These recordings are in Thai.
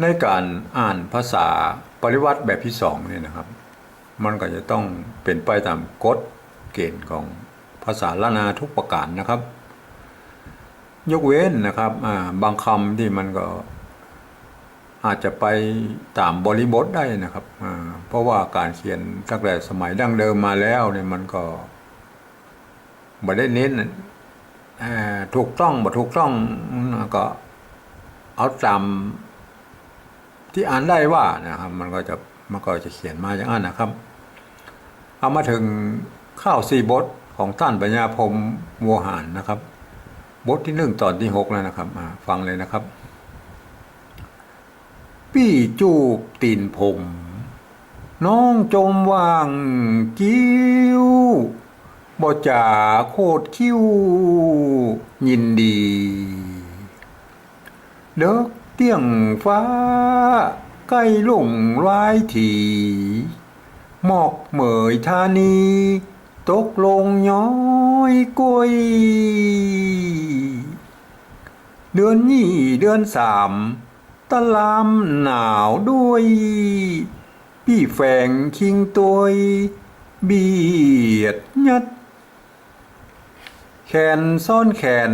ในการอ่านภาษาปริวัติแบบที่สองเนี่ยนะครับ มันก็จะต้องเป็นไปตามกฎเกณฑ์ของภาษาละนาทุกประการนะครับ ยกเว้นนะครับบางคำที่มันก็อาจจะไปตามบริบทได้นะครับ เพราะว่าการเขียนตั้งแต่สมัยดั้งเดิมมาแล้วเนี่ยมันก็ไม่ได้เน้นถูกต้องบ่ถูกต้องก็เอาตาม ที่อ่านได้ว่านะครับ มันก็จะมันก็จะเขียนมาอย่างนั้นนะครับ เอามาถึงข้าวสี่บทของท่านปัญญาพรมโวหารนะครับ บทที่หนึ่งตอนที่หกแล้วนะครับอ่าฟังเลยนะครับ ปี้จูบตีนผม น้องจมว่างกิ้วบ่จ่าโคตรคิ้วยินดี เด็ก เตี้ยงฟ้า ใกล้ลงรายทีหมอกเหมยธานี ตกลงย้อยกล้วยเดือนยี่เดือนสามตะลามหนาวด้วย พี่แฝงคิงตัวเบียดยัด แขนซ่อนแขน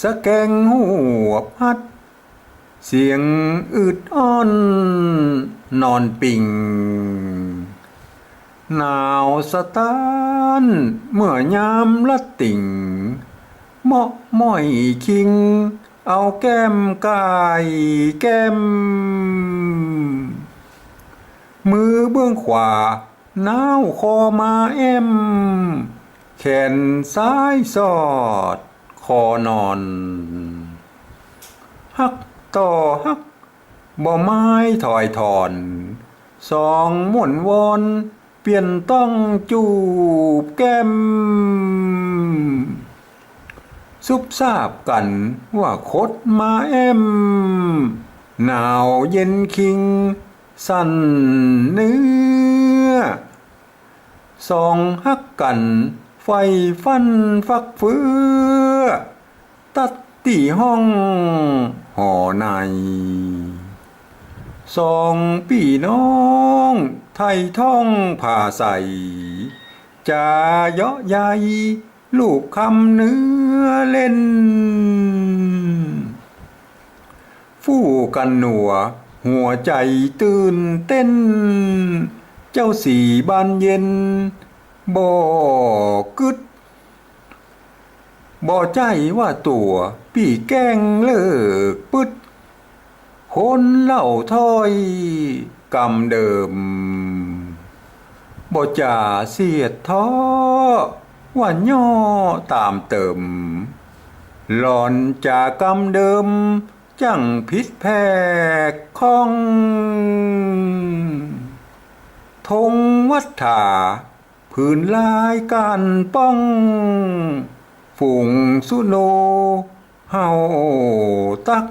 สะแกงหัวพัด เสียงอึดอ้อน นอนปิ่ง หนาวสะตาน เมื่อยามละติ่งเหมาะม้อยคิง เอาแก้มกายแก้ม มือเบื้องขวาหนาวคอมาแอมแขนซ้ายสอด คอนอน ฮัก ต่อฮักบ่ไม้ถอยถอนสองหมุนวนเปลี่ยนต้องจูบแก้มซุบซาบกันว่าคดมาแอม หนาวเย็นคิง สั่นเนื้อสองฮักกัน ไฟฟันฟักเฟือ ตัด ตีห้องห่อในสองพี่น้อง ไทยท่องผ่าใสจะเยาะใหญ่ลูกคำเนื้อเล่น ฟู่กันหนัว หัวใจตื่นเต้น เจ้าสีบานเย็นบอกึด บ่ใจว่าตัวพี่แกงเลิกปึดคนเล่าถ้อยกำเดิมบ่จ่าเสียดท้อว่าย่อตามเติม หลอนจากกำเดิม จังพิษแพกข้องธงวัฏฐาผืนลายการป้อง ฝูงสุโนเฮาตัก